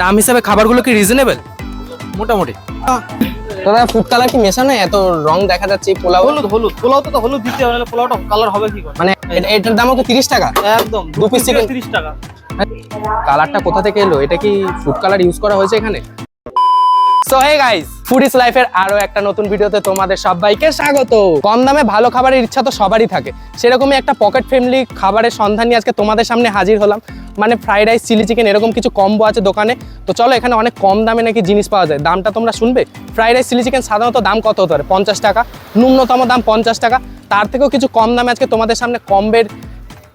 দাম হিসাবে খাবারগুলো কি রিজনেবল মোটামুটি। দাদা ফুড কালার কি মেশানো? এত রং দেখা যাচ্ছে পোলাও। হলুদ হলুদ। পোলাও তো হলুদ দিতে হবে পোলাওটা কালার হবে কি করে? মানে এটার দামও তো তিরিশ টাকা? একদম দু piece chicken। তিরিশ টাকা। কালারটা কোথা থেকে এলো? এটা কি ফুড কালার ইউজ করা হয়েছে এখানে? So hey guys food is লাইফের আরও একটা নতুন ভিডিওতে তোমাদের সবাইকে স্বাগত। কম দামে ভালো খাবারের ইচ্ছা তো সবারই থাকে। সেরকমই একটা পকেট ফ্রেন্ডলি খাবারের সন্ধান নিয়ে আজকে তোমাদের সামনে হাজির হলাম। মানে ফ্রাইড রাইস চিলি চিকেন এরকম কিছু কম্বো আছে দোকানে। তো চলো এখানে অনেক কম দামে নাকি জিনিস পাওয়া যায়। দামটা তোমরা শুনবে? ফ্রাইড রাইস চিলি চিকেন সাধারণত দাম কত হতে পারে? পঞ্চাশ টাকা। ন্যূনতম দাম পঞ্চাশ টাকা। তার থেকেও কিছু কম দামে আজকে তোমাদের সামনে কম্বের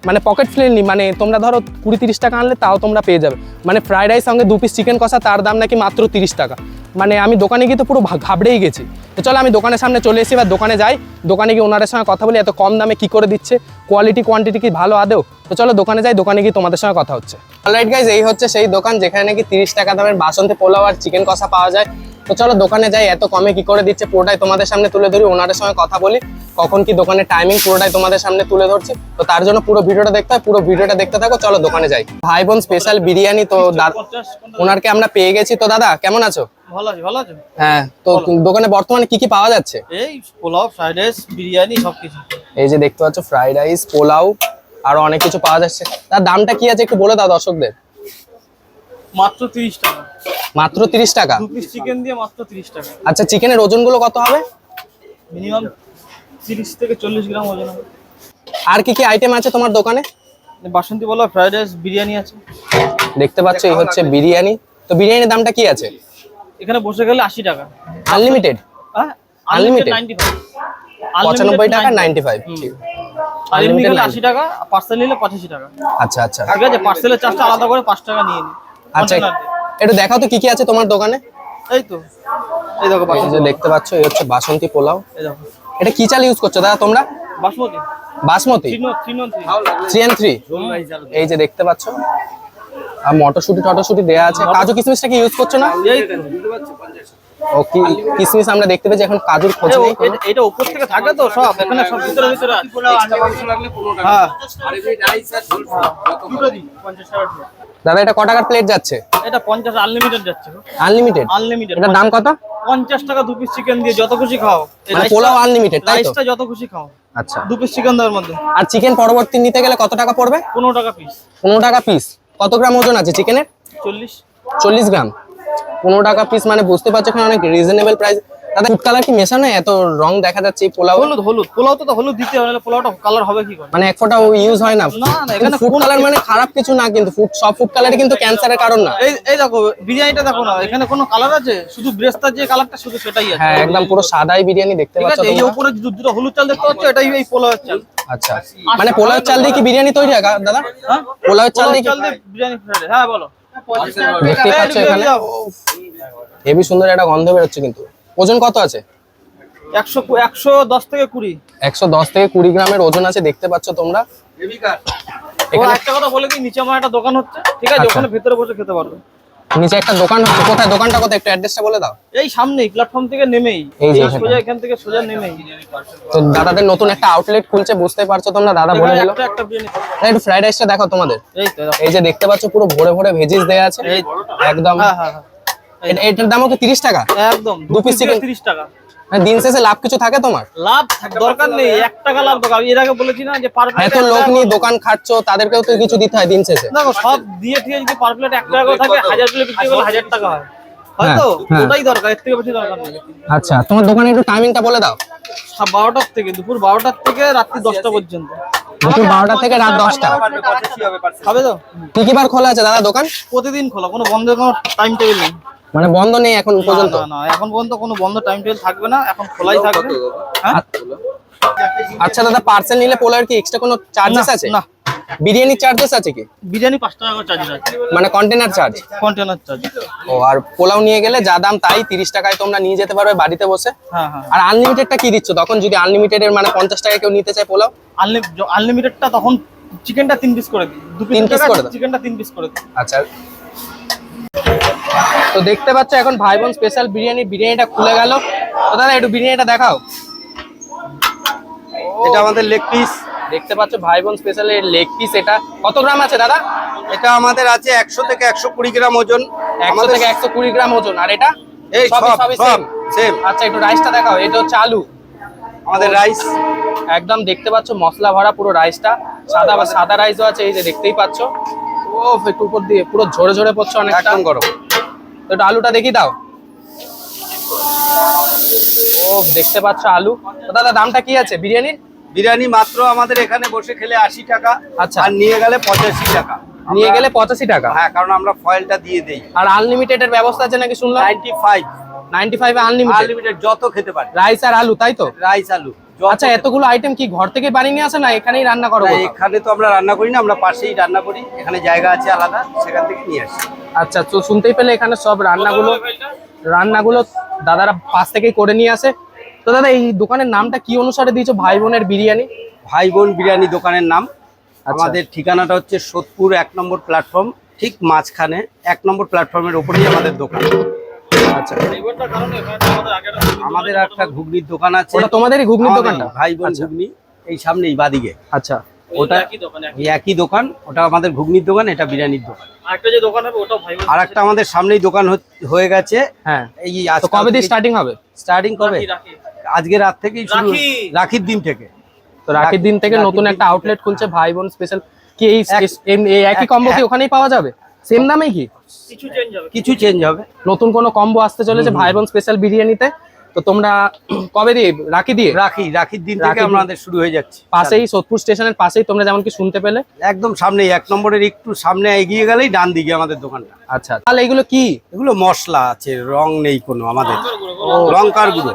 মানে পকেট ফ্রেন্ডলি মানে তোমরা ধরো কুড়ি তিরিশ টাকা আনলে তাও তোমরা পেয়ে যাবে। মানে ফ্রাইড রাইস সঙ্গে দু পিস চিকেন কষা, তার দাম নাকি মাত্র তিরিশ টাকা। মানে আমি দোকানে গিয়ে তো পুরো ঘাবড়েই গেছি। তো চলো আমি দোকানের সামনে চলে এসেছি, এবার দোকানে যাই। দোকানে গিয়ে ওনাদের সঙ্গে কথা বলি, এত কম দামে কি করে দিচ্ছে? কোয়ালিটি কোয়ান্টিটি কি ভালো আদেও তো চলো দোকানে যাই, দোকানে গিয়ে তোমাদের সঙ্গে কথা হচ্ছে। অলরাইট গাইজ এই হচ্ছে সেই দোকান যেখানে নাকি তিরিশ টাকা দামের বাসন্তী পোলাও আর চিকেন কষা পাওয়া যায়। তো চলো দোকানে যাই, এত কমে কি করে দিচ্ছে পুরোটাই তোমাদের সামনে তুলে ধরি, ওনাদের সঙ্গে কথা বলি। কখন কি দোকানের টাইমিং পুরোটাই তোমাদের সামনে তুলে ধরছি। তো তার জন্য পুরো ভিডিওটা দেখতে হয়, পুরো ভিডিওটা দেখতে থাকো, চলো দোকানে যাই। ভাই বোন স্পেশাল বিরিয়ানি তো ওনারকে আমরা পেয়ে গেছি। তো দাদা, কেমন আছো? ভালো আছে ভালো আছে? হ্যাঁ তো দোকানে বর্তমানে কি কি পাওয়া যাচ্ছে? এই পোলাও ফ্রাইড রাইস বিরিয়ানি সবকিছু। এই যে দেখতে পাচ্ছ ফ্রাইড রাইস পোলাও আরও অনেক কিছু পাওয়া যাচ্ছে। তার দামটা কি আছে একটু বলে দাও দর্শকদের? মাত্র তিরিশ টাকা। মাত্র তিরিশ টাকা? দু পিস চিকেন দিয়ে মাত্র তিরিশ টাকা। আচ্ছা চিকেনের ওজনগুলো কত হবে? মিনিমাম তিরিশ থেকে চল্লিশ গ্রাম ওজন হবে। আর কি কি আইটেম আছে তোমার দোকানে? বাসন্তী পোলাও ফ্রাইড রাইস বিরিয়ানি আছে। দেখতে পাচ্ছ এই হচ্ছে বিরিয়ানি। তো বিরিয়ানির দামটা কি আছে? এখানে বসে গেলে আশি টাকা। আনলিমিটেড হ্যাঁ ফাইভ পঁচানব্বই টাকা নাইনটি ফাইভ আর এমনি Unlimited গেলে আশি টাকা পার্সেল নিলে পঁচাশি টাকা। আচ্ছা আচ্ছা। ঠিক আছে পার্সেলের চার্জটা আলাদা করে পাঁচ টাকা নিয়ে নি। আচ্ছা। একটু দেখাও তো কি কি আছে তোমার দোকানে। এই তো। এই দেখো বাসন্তী যে দেখতে পাচ্ছ এই হচ্ছে বাসন্তী পোলাও। এই দেখো। এটা কি চাল ইউজ করছ দাদা তোমরা? বাসমতি। বাসমতি? থ্রি থ্রি এই যে দেখতে পাচ্ছ। আর মটরশুটি টটরশুটি দেয়া আছে। কাজু কিশমিশটা কি ইউজ করছ না। ও কি কিশমিশ আমরা দেখতে পেয়েছি এখন কাজুর খোঁজ নেই এটা- এটা উপর থেকে থাকে তো সব এখানে সব ভিতরে ভিতরে আছে। হ্যাঁ। দাদা এটা ক টাকার প্লেট যাচ্ছে? এটা পঞ্চাশ আনলিমিটেড যাচ্ছে আনলিমিটেড আনলিমিটেড এটার দাম কত? পঞ্চাশ টাকা দু পিস চিকেন দিয়ে যত খুশি খাও। মানে পোলাও আনলিমিটেড তাই তো? রাইসটা যত খুশি খাও। আচ্ছা। দু পিস চিকেন দেওয়ার মধ্যে। আর চিকেন পরবর্তী নিতে গেলে কত টাকা পড়বে? পনেরো টাকা পিস পনেরো টাকা পিস কত গ্রাম ওজন আছে চিকেনের? চল্লিশ। চল্লিশ গ্রাম। পনেরো টাকা পিস মানে বুঝতে পারছ এখানে অনেক রিজনেবল প্রাইস দাদা ফুড কালার কি মেশানো? এত রং দেখা যাচ্ছে পোলাও হলুদ হলুদ। পোলাও তো হলুদ দিতে হবে নাহলে পোলাওটা কালার হবে কি করে? মানে এক ফোঁটা ইউজ হয় না। না, না, এখানে ফুড কালার মানে খারাপ কিছু না কিন্তু ফুড সব ফুড কালারই কিন্তু ক্যান্সারের কারণ না। এই এই দেখো বিরিয়ানিটা দেখো না এখানে কোনো কালার আছে? শুধু ব্রেস্তার যে কালারটা শুধু সেটাই আছে। হ্যাঁ একদম পুরো সাদাই বিরিয়ানি দেখতে পাচ্ছ এই। উপরে দু- দুটো হলুদ চাল দেখতে পাচ্ছ এটাই এই পোলাওয়ের চাল। আচ্ছা। মানে পোলাওয়ের চাল দিয়ে কি বিরিয়ানি তৈরি হয় দাদা? হ্যাঁ? পোলাওয়ের চাল দিয়ে কি- চাল দিয়ে বিরিয়ানি হ্যাঁ। বলো। দেখতেই পাচ্ছ এখানে। হেভি সুন্দর একটা গন্ধ বেরোচ্ছে কিন্তু। ওজন কত আছে? একশো কু- একশো দশ থেকে কুড়ি। একশো দশ থেকে কুড়ি গ্রামের ওজন আছে দেখতে পাচ্ছ তোমরা। এখানে একটা কথা বলে দিই নিচে আমার একটা দোকান হচ্ছে ঠিক আছে? আচ্ছা। ওখানে ভেতরে বসে খেতে পারবে। নিচে একটা দোকান হচ্ছে কোথায়? দোকানটা কোথায়? একটু অ্যাড্রেসটা বলে দাও। এই সামনেই প্ল্যাটফর্ম থেকে নেমেই। এই যে সোজা এখান থেকে সোজা নেমেই। তো দাদাদের নতুন একটা আউটলেট খুলছে বুঝতে পারছ তোমরা দাদা বলে দিল। একটা ফ্রাইড রাইসটা দেখো তোমাদের। এই যে দেখতে পাচ্ছ পুরো ভরে ভরে ভেজিস দেয়া আছে। একদম। হ্যাঁ হ্যাঁ হ্যাঁ। এটার দাম কি তিরিশ টাকা। একদম দু পিস chicken? তিরিশ টাকা। মানে দিন শেষে লাভ কিছু থাকে তোমার? লাভ দরকার নেই এক টাকা লাভ দরকার। এর আগে বলেছি না যে পার এত লোক নিয়ে দোকান খাচ্ছ তাদেরকেও তো কিছু দিতে হয় দিন শেষে। দেখো সব দিয়ে ঠিক যদি পার প্লেট এক টাকা করে থাকে হাজার প্লেট বিক্রি করলে হাজার টাকা হয়। হয়তো হ্যাঁ। ওটাই দরকার এর থেকে বেশি দরকার নেই। আচ্ছা তোমার দোকানে একটু টাইমিংটা বলে দাও। বারোটার থেকে দুপুর বারোটার থেকে রাত্রি দশটা পর্যন্ত। দুপুর বারোটা থেকে রাত দশটা। হবে তো? কি কি বার খোলা আছে দাদা দোকান? প্রতিদিন খোলা কোনো বন্ধের কোনো টাইম টেবিল নেই। মানে বন্ধ নেই এখন পর্যন্ত? না, না, না, এখন পর্যন্ত কোনো বন্ধ টাইম টেবিল থাকবে না এখন খোলাই থাকবে। হ্যাঁ? আচ্ছা দাদা পার্সেল নিলে পোলার কি এক্সট্রা কোনো চার্জেস আছে? না। বিরিয়ানির চার্জেস আছে কি? বিরিয়ানি পাঁচ টাকা করে চার্জ আছে। মানে কন্টেনার চার্জ কন্টেনার চার্জ ও আর পোলাও নিয়ে গেলে যা দাম তাই তিরিশ টাকায় তোমরা নিয়ে যেতে পারবে বাড়িতে বসে। হ্যাঁ হ্যাঁ। আর আনলিমিটেডটা কি দিচ্ছ? তখন যদি আনলিমিটেড এর মানে পঞ্চাশ টাকায় কেউ নিতে চায় পোলাও? আনলিমিটেডটা তখন চিকেনটা তিন পিস করে দিই। দু তিন পিস করে দাও? চিকেনটা তিন পিস করে দিই। আচ্ছা। তো দেখতে পাচ্ছ এখন ভাই বোন স্পেশাল বিরিয়ানি বিরিয়ানিটা খুলে গেল। তো দাদা একটু বিরিয়ানিটা দেখাও। এটা আমাদের লেগ পিস দেখতে পাচ্ছ ভাই বোন স্পেশাল এর লেগ পিস এটা। কত গ্রাম আছে দাদা? এটা আমাদের আছে একশো থেকে একশো কুড়ি গ্রাম ওজন। একশো থেকে একশো কুড়ি গ্রাম ওজন। আর এটা? এই সব সেম সেম আচ্ছা একটু রাইসটা দেখাও। এটা হচ্ছে আলু। আমাদের রাইস একদম দেখতে পাচ্ছ মশলা ভরা পুরো রাইসটা সাদা বা সাদা রাইসও আছে এই যে দেখতেই পাচ্ছ। ও একটু উপর দিয়ে পুরো ঝরে ঝরে পড়ছে অনেক একদম গরম। তো একটু আলুটা দেখি দাও। ও দেখতে পাচ্ছ আলু। দাদা দামটা কি আছে? বিরিয়ানির? বিরিয়ানি মাত্র আমাদের এখানে বসে খেলে আশি টাকা আচ্ছা। আর নিয়ে গেলে পঁচাশি টাকা। নিয়ে গেলে পঁচাশি টাকা? হ্যাঁ কারণ আমরা ফয়েলটা দিয়ে দেই। আর আনলিমিটেড এর ব্যবস্থা আছে নাকি শুনলাম? Ninety five ninety five unlimited unlimited যত খেতে পারে। রাইস আর আলু তাই তো? রাইস আলু আচ্ছা এতগুলো আইটেম কি ঘর থেকে বানিয়ে নিয়ে আসে না এখানেই রান্না করো এখানে তো আমরা রান্না করি না আমরা পাশেই রান্না করি। এখানে জায়গা আছে আলাদা সেখান থেকে নিয়ে আসি। আচ্ছা তো শুনতেই পেলে এখানে সব রান্নাগুলো রান্নাগুলো দাদারা পাশ থেকেই করে নিয়ে আসে। তো দাদা এই দোকানের নামটা কি অনুসারে দিয়েছ? ভাই বোনের বিরিয়ানি? ভাই বোন বিরিয়ানি দোকানের নাম। আচ্ছা। আমাদের ঠিকানাটা হচ্ছে সোদপুর এক নম্বর প্ল্যাটফর্ম ঠিক মাঝখানে এক নম্বর প্ল্যাটফর্মের উপরেই আমাদের দোকান। আচ্ছা। আমাদের একটা ঘুগনির দোকান আছে। ওটা তোমাদেরই ঘুগনির দোকানটা? ভাই বোন আচ্ছা। ঘুগনি এই সামনেই বাদিকে। আচ্ছা। ওটা একই এই একই দোকান ওটা আমাদের ঘুগনির দোকান এটা বিরিয়ানির দোকান। আরেকটা যে দোকান হবে ওটাও ভাই আর একটা আমাদের সামনেই দোকান হয়ে গেছে। হ্যাঁ। এই কবে দিয়ে স্টার্টিং হবে? স্টার্টিং কবে। আজকে রাত থেকেই শুরু রাখির দিন থেকে। তো রাখির দিন থেকে নতুন একটা আউটলেট খুলছে ভাই বোন স্পেশাল কি এই একই এক- কম্বো কি ওখানেই পাওয়া যাবে? সেম দামে কি? কিছু চেঞ্জ হবে। কিছু চেঞ্জ হবে। নতুন কোনো কম্বো আসতে চলেছে ভাই বোন স্পেশাল বিরিয়ানিতে। তো তোমরা কবে দিয়ে? রাখি দিয়ে? রাখি রাখির দিন থেকে আমাদের শুরু হয়ে যাচ্ছে। পাশেই সোদপুর স্টেশনের পাশেই তোমরা যেমন কি শুনতে পেলে। একদম সামনেই এক নম্বরের একটু সামনে এগিয়ে গেলেই ডান দিকে আমাদের দোকানটা। আচ্ছা তাহলে এগুলো কি? এগুলো মশলা আছে রং নেই কোনো আমাদের। লঙ্কার গুঁড়ো?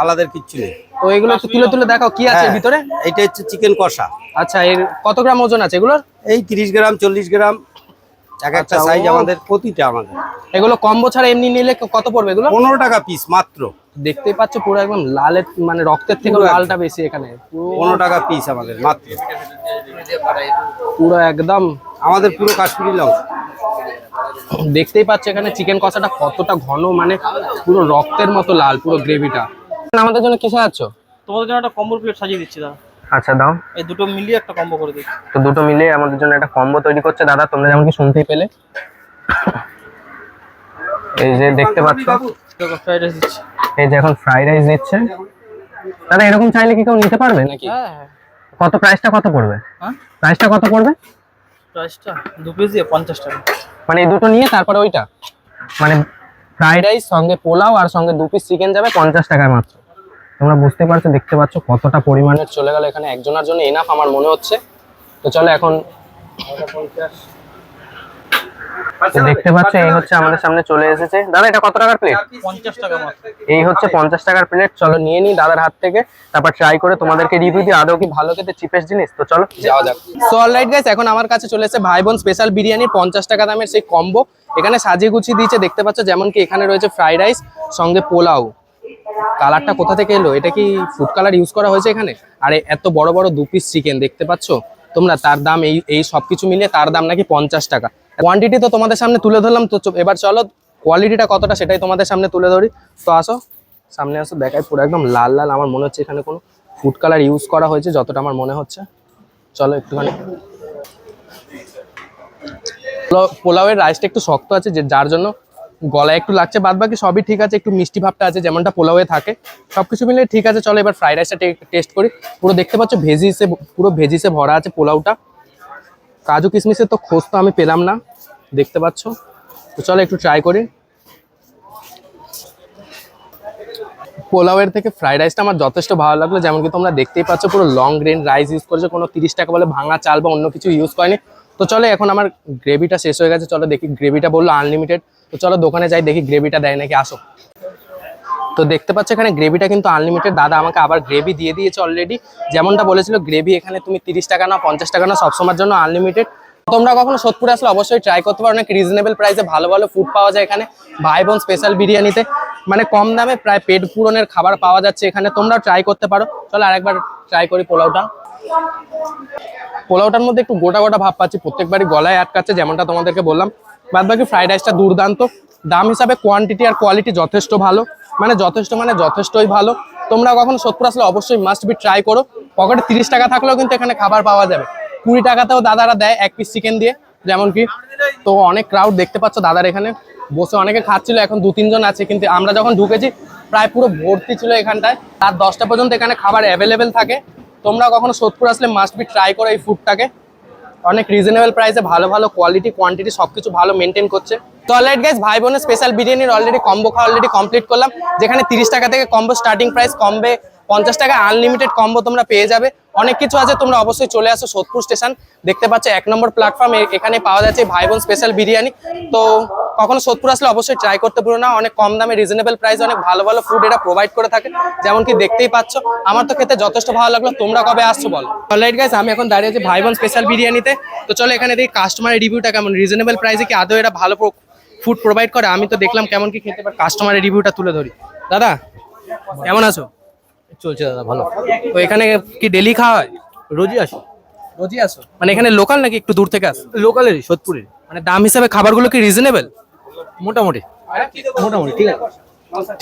আলাদা কিচ্ছু নেই। তো এগুলো একটু তুলে তুলে দেখাও কি আছে হ্যাঁ, ভিতরে? এটা হচ্ছে চিকেন কষা। আচ্ছা এর কত গ্রাম ওজন আছে এগুলোর? এই তিরিশ গ্রাম চল্লিশ গ্রাম এক একটা আচ্ছা, সাইজ আমাদের প্রতিটা আমাদের। এগুলো কম্বো ছাড়া এমনি নিলে কত পড়বে এগুলো? পনেরো টাকা পিস মাত্র। দেখতেই পাচ্ছ পুরো একদম লালের মানে রক্তের থেকে লালটা বেশি এখানে। পুরো পনেরো টাকা পিস আমাদের মাত্র। পুরো একদম আমাদের পুরো কাশ্মীরি লঙ্কা দেখতেই পাচ্ছ এখানে চিকেন কষাটা কতটা ঘন মানে পুরো রক্তের মতো লাল পুরো গ্রেভিটা আমাদের জন্য কি সাহায্য তোমাদের জন্য একটা কম্বো প্লেট সাজিয়ে দিচ্ছি দাদা। আচ্ছা দাও। এই দুটো মিলিয়ে একটা কম্বো করে দিচ্ছি। তো দুটো মিলে আমাদের জন্য একটা কম্বো তৈরি করছে দাদা তোমরা যেমন কি শুনতেই পেলে। এই যে দেখতে পাচ্ছ। ফ্রাইড রাইস দিচ্ছি এই যে এখন ফ্রাইড রাইস দিচ্ছে। দাদা এরকম চাইলে কি কেউ নিতে পারবে নাকি? হ্যাঁ হ্যাঁ। কত প্রাইসটা কত পড়বে? হ্যাঁ? প্রাইসটা কত পড়বে? প্রাইসটা দু পিস দিয়ে পঞ্চাশ টাকা। মানে এই দুটো নিয়ে তারপরে ওইটা? মানে ফ্রাইড রাইস, সঙ্গে পোলাও আর সঙ্গে দু পিস চিকেন যাবে পঞ্চাশ টাকায় মাত্র। তোমরা বুঝতে পারছ, দেখতে পাচ্ছ কতটা পরিমাণের চলে গেল এখানে। একজনের জন্য এনাফ আমার মনে হচ্ছে। তো চলো এখন তো দেখতে পাচ্ছ এই হচ্ছে আমাদের সামনে চলে এসেছে। দাদা এটা কত টাকার প্লেট পঞ্চাশ টাকা মাত্র। এই হচ্ছে পঞ্চাশ টাকার প্লেট চলো নিয়ে নিই দাদার হাত থেকে তারপর ট্রাই করে তোমাদেরকে রিভিউ দিই। আদৌ কি ভালো খেতে চিপেস্ট জিনিস? তো চলো যাওয়া যাক। সো অলরাইট গাইস এখন আমার কাছে চলে এসেছে ভাই বোন স্পেশাল বিরিয়ানি পঞ্চাশ টাকা দামের সেই কম্বো এখানে সাজিয়ে গুছিয়ে দিয়েছে দেখতে পাচ্ছ যেমন কি এখানে রয়েছে ফ্রাইড রাইস সঙ্গে পোলাও। কালারটা কোথা থেকে এলো? এটা কি ফুড কালার ইউজ করা হয়েছে এখানে? আর এত বড় বড় দু পিস চিকেন দেখতে পাচ্ছ? তোমরা তার দাম এই এই সবকিছু মিলিয়ে তার দাম নাকি পঞ্চাশ টাকা। কোয়ান্টিটি তো তোমাদের সামনে তুলে ধরলাম, তো এবার চলো কোয়ালিটিটা কতটা সেটাই তোমাদের সামনে তুলে ধরি। তো আসো, সামনে আসো, দেখাই পুরো একদম লাল লাল, আমার মনে হচ্ছে এখানে কোনো ফুড কালার ইউজ করা হয়েছে, যতটা আমার মনে হচ্ছে। চলো একটুখানি। পোলাও- পোলাওয়ের রাইসটা একটু শক্ত আছে, যে যার জন্য গলায় একটু লাগছে বাদ বাকি সবই ঠিক আছে, একটু মিষ্টি ভাবটা আছে, যেমনটা পোলাওয়ে থাকে। সব কিছু মিলে ঠিক আছে, চলো এবার ফ্রাইড রাইসটা টেস্ট করি। পুরো দেখতে পাচ্ছ ভেজিসে পুরো ভেজিসে ভরা আছে পোলাওটা। কাজু কিশমিশের তো খোঁজ তো আমি পেলাম না, দেখতে পাচ্ছ? তো চলো একটু ট্রাই করি। পোলাওয়ের থেকে ফ্রাইড রাইসটা আমার যথেষ্ট ভালো লাগল, যেমন কি তোমরা দেখতেই পাচ্ছ, পুরো লং গ্রেন রাইস ইউজ করেছে, কোনো তিরিশ টাকা বলে ভাঙা চাল বা অন্য কিছু ইউজ করেনি। তো চলো এখন আমার গ্রেভিটা শেষ হয়ে গেছে, চলো দেখি গ্রেভিটা বলল আনলিমিটেড তো চলো দোকানে যাই, দেখি গ্রেভিটা দেয় নাকি, আসো। তো দেখতে পাচ্ছ এখানে গ্রেভিটা কিন্তু আনলিমিটেড দাদা আমাকে আবার গ্রেভি দিয়ে দিয়েছে অলরেডি যেমনটা বলেছিল গ্রেভি এখানে তুমি তিরিশ টাকা না পঞ্চাশ টাকা না সবসময়ের জন্য আনলিমিটেড তোমরা কখনো সোদপুরে আসলে অবশ্যই ট্রাই করতে পারো। অনেক রিজনেবল প্রাইসে ভালো ভালো ফুড পাওয়া যায় এখানে। ভাই বোন স্পেশাল বিরিয়ানিতে। মানে কম দামে প্রায় পেট পূরণের খাবার পাওয়া যাচ্ছে এখানে। তোমরাও ট্রাই করতে পারো। চলো আরেকবার ট্রাই করি পোলাওটা। পোলাওটার মধ্যে একটু গোটা গোটা ভাব পাচ্ছি। প্রত্যেকবারই গলায় আটকাচ্ছে, যেমনটা তোমাদেরকে বললাম। বাদ বাকি ফ্রাইড রাইসটা দুর্দান্ত। দাম হিসাবে কোয়ান্টিটি আর কোয়ালিটি যথেষ্ট ভালো। মানে যথেষ্ট মানে যথেষ্টই ভালো। তোমরা কখনো সত্তর আসলে অবশ্যই মাস্ট বি ট্রাই করো। পকেটে তিরিশ টাকা থাকলেও কিন্তু এখানে খাবার পাওয়া যাবে। কুড়ি টাকাতেও দাদারা দেয় এক পিস চিকেন দিয়ে, যেমন কি। তো অনেক ক্রাউড দেখতে পাচ্ছ দাদার এখানে। বসে অনেকে খাচ্ছিল, এখন দু, তিনজন আছে, কিন্তু আমরা যখন ঢুকেছি, প্রায় পুরো ভর্তি ছিল এখানটায়। রাত দশটা পর্যন্ত এখানে খাবার অ্যাভেলেবেল থাকে। তোমরা কখনো সোদপুর আসলে মাস্ট বি ট্রাই করো এই ফুডটাকে অনেক রিজনেবল প্রাইসে ভালো ভালো কোয়ালিটি কোয়ান্টিটি সবকিছু ভালো মেনটেন করছে। তো অলরেডি গাইস ভাই বোনের স্পেশাল বিরিয়ানির অলরেডি কম্বো খাওয়া অলরেডি কমপ্লিট করলাম। যেখানে তিরিশ টাকা থেকে কম্বো স্টার্টিং প্রাইস কমবে পঞ্চাশ টাকা আনলিমিটেড কম্বো তোমরা পেয়ে যাবে। অনেক কিছু আছে, তোমরা অবশ্যই চলে আসো সোদপুর স্টেশন দেখতে পাচ্ছ এক নম্বর প্ল্যাটফর্ম এখানে পাওয়া যাচ্ছে ভাই বোন স্পেশাল বিরিয়ানি। তো কখনো সোদপুর আসলে অবশ্যই ট্রাই করতে পারো না। অনেক কম দামে রিজনেবল প্রাইস অনেক ভালো ভালো ফুড এটা প্রোভাইড করে থাকে। যেমন কি দেখতেই পাচ্ছ, আমার তো খেতে যথেষ্ট ভালো লাগল। তোমরা কবে আসছো বলো? অলরাইট গাইস আমি এখন দাঁড়িয়ে আছি ভাই বোন স্পেশাল বিরিয়ানিতে। তো চলো এখানে দেখি কাস্টমারের রিভিউটা কেমন? রিজনেবল প্রাইসে কি আদৌ এটা ভালো ফুড প্রোভাইড করে আমি তো দেখলাম কেমন কি খেতে পারে। কাস্টমারের রিভিউটা তুলে ধরি। দাদা কেমন আছো? চলছে দাদা ভালো। তো এখানে কি ডেলি খাওয়া হয়? রোজই আসি। রোজই আসো? মানে এখানে লোকাল নাকি একটু দূর থেকে আসো? লোকালেরই সোদপুরের মানে দাম হিসাবে খাবারগুলো কি রিজনেবল মোটামুটি। মোটামুটি ঠিক আছে।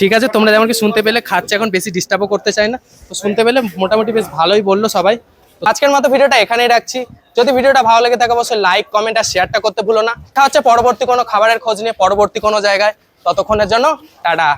ঠিক আছে তোমরা যেমন কি শুনতে পেলে খাচ্ছে এখন বেশি ডিস্টার্বও করতে চাই না। তো শুনতে পেলে মোটামুটি বেশ ভালোই বলল সবাই। আজকের মতো ভিডিওটা এখানেই রাখছি। যদি ভিডিওটা ভালো লাগে থাকে, অবশ্যই লাইক কমেন্ট আর শেয়ারটা করতে ভুলো না। দেখা হচ্ছে পরবর্তী কোনো খাবারের খোঁজ নিয়ে, পরবর্তী কোনো জায়গায়। ততক্ষণের জন্য, টাটা।